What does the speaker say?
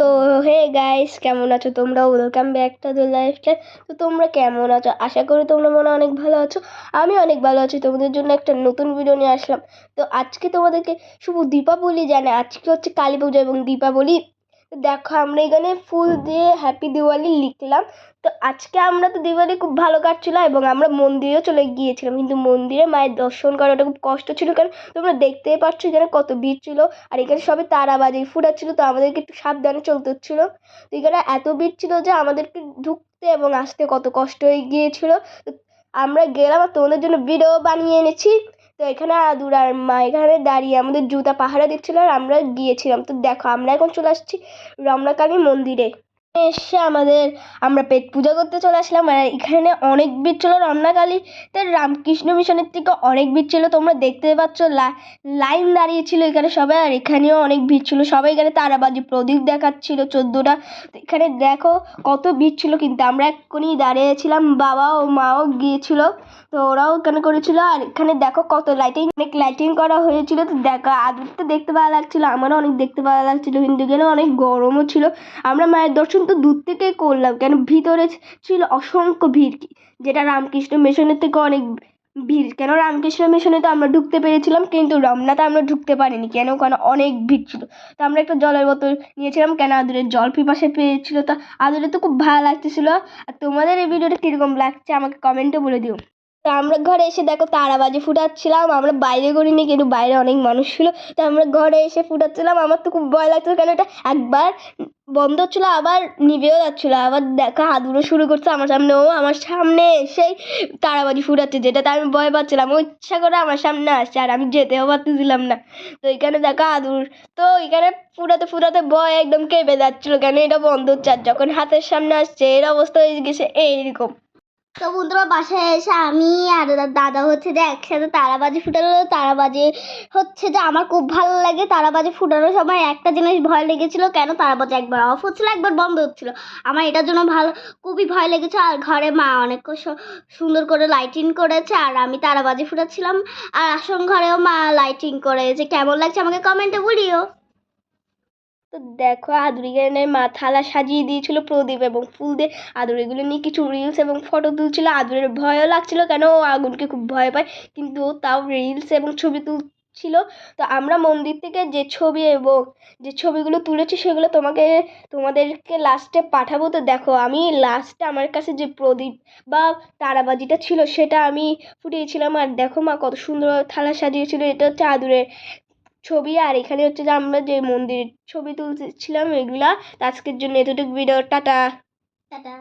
তো, hey guys কেমন আছো তোমরা welcome back to the life তো তোমরা কেমন আছো? আশা করি তোমরা মনে অনেক ভালো আছো। আমি অনেক ভালো আছি। তোমাদের জন্য একটা নতুন ভিডিও নিয়ে আসলাম। তো আজকে তোমাদেরকে শুভ দীপাবলি জানে আজকে হচ্ছে কালী পুজো এবং দীপাবলি। দেখো, আমরা এখানে ফুল দিয়ে হ্যাপি দিওয়ালি লিখলাম। তো আজকে আমরা তো দিওয়ালি খুব ভালো কাটছিল এবং আমরা মন্দিরেও চলে গিয়েছিলাম। কিন্তু মন্দিরে মায়ের দর্শন করাটা খুব কষ্ট ছিল কারণ তোমরা দেখতেই পাচ্ছ এখানে কত ভিড় ছিল। আর এখানে সবে তারাবাজি ফুটাচ্ছিল তো আমাদেরকে একটু সাবধানে চলতে হচ্ছিল। তো এখানে এত ভিড় ছিল যে আমাদেরকে ঢুকতে এবং আসতে কত কষ্ট হয়ে গিয়েছিল। আমরা গেলাম, আর তোমাদের জন্য ভিডিও বানিয়ে এনেছি। তো এখানে আদুর আর মা এখানে দাঁড়িয়ে আমাদের জুতা পাহারা দিচ্ছিল আর আমরা গিয়েছিলাম। তো দেখো, আমরা এখন চলে আসছি রমনাকালী মন্দিরে। এসে আমাদের, আমরা পেট পূজা করতে চলে আসলাম। আর এখানে অনেক ভিড় ছিল রমনাকালীতে রামকৃষ্ণ মিশনের থেকে অনেক ভিড় ছিল। তোমরা দেখতে পাচ্ছ লাইন দাঁড়িয়ে ছিল এখানে সবাই। আর এখানেও অনেক ভিড় ছিল। সবাই এখানে তারাবাজি প্রদীপ দেখাচ্ছিল চোদ্দোটা। এখানে দেখো কত ভিড় ছিল। কিন্তু আমরা এক্ষুনি দাঁড়িয়েছিলাম বাবা ও মাও গিয়েছিল। তো ওরাও এখানে করেছিল। আর এখানে দেখো কত লাইটিং অনেক লাইটিং করা হয়েছিল। তো দেখো আদর তো দেখতে ভালো লাগছিল। আমারও অনেক দেখতে ভালো লাগছিল। কিন্তু এখানে অনেক গরমও ছিল। আমরা মায়ের দর্শন তো দূর থেকে করলাম কেন? ভিতরে ছিল অসংখ্য ভিড় যেটা রামকৃষ্ণ মিশনের থেকে অনেক ভিড়। কেন রামকৃষ্ণ মিশনে তো আমরা ঢুকতে পেরেছিলাম, কিন্তু রমনাতে আমরা ঢুকতে পারিনি। কেন? কেন? অনেক ভিড় ছিল। তো আমরা একটা জলের বোতল নিয়েছিলাম। কেন আদুরের জল পিপাসে পেয়েছিল? তো আদুরের তো খুব ভালো লাগতেছিল। আর তোমাদের এই ভিডিওটা কীরকম লাগছে আমাকে কমেন্টে বলে দিও। আমরা ঘরে এসে দেখো তারা তারাবাজি ফুটাচ্ছিলাম, আমরা বাইরে করিনি কিন্তু বাইরে অনেক মানুষ ছিল। তো আমরা ঘরে এসে ফুটাচ্ছিলাম, আমার তো খুব ভয় লাগছিল কেন এটা একবার বন্ধ হচ্ছিল, আবার নিভেও যাচ্ছিল, আবার দেখা হাদুরও শুরু করছে আমার সামনে, ও আমার সামনে এসেই তারাবাজি ফুটাচ্ছে, যেটাতে আমি ভয় পাচ্ছিলাম, ও ইচ্ছা করে আমার সামনে আসছে, আর আমি যেতেও পারতেছিলাম না। তো এখানে দেখা আদুর তো এখানে ফুটাতে ফুটাতে ভয় একদম কেঁপে যাচ্ছিল, কেন এটা বন্ধ হচ্ছে? আর যখন হাতের সামনে আসছে, এর অবস্থা হয়ে গেছে এইরকম। তো বন্ধুরা, বাসায় এসে আমি আর দাদা হচ্ছে যে একসাথে তারাবাজি ফুটালো তারাবাজি হচ্ছে যে আমার খুব ভালো লাগে তারাবাজি ফুটানোর সময় একটা জিনিস ভয় লেগেছিল, কেন তারাবাজি একবার অফ হচ্ছিল, একবার বন্ধ হচ্ছিল। আমার এটার জন্য ভালো, খুবই ভয় লেগেছে আর ঘরে মা অনেক সুন্দর করে লাইটিং করেছে আর আমি তারাবাজি ফুটাচ্ছিলাম। আর আসন ঘরেও মা লাইটিং করেছে। কেমন লাগছে আমাকে কমেন্টে বলিও। তো দেখো আদুরিগানের মা থালা সাজিয়ে দিয়েছিল প্রদীপ এবং ফুল দিয়ে। আদুর এগুলো নিয়ে কিছু রিলস এবং ফটো তুলছিল। আদুরের ভয়ও লাগছিল কেন? ও আগুনকে খুব ভয় পায়, কিন্তু ও তাও রিলস এবং ছবি তুলছিল। তো আমরা মন্দির থেকে যে ছবি এবং যে ছবিগুলো তুলেছি সেগুলো তোমাকে, তোমাদেরকে লাস্টে পাঠাবো। তো দেখো, আমি লাস্টে আমার কাছে যে প্রদীপ বা তারাবাজিটা ছিল সেটা আমি ফুটিয়েছিলাম। আর দেখো মা কত সুন্দর থালা সাজিয়েছিল। এটা হচ্ছে আদুরের ছবি, আর এখানে হচ্ছে যে আমরা যে মন্দিরের ছবি তুলছিলাম এগুলা। আজকের জন্য এতটুকু ভিডিও টাটা টাটা।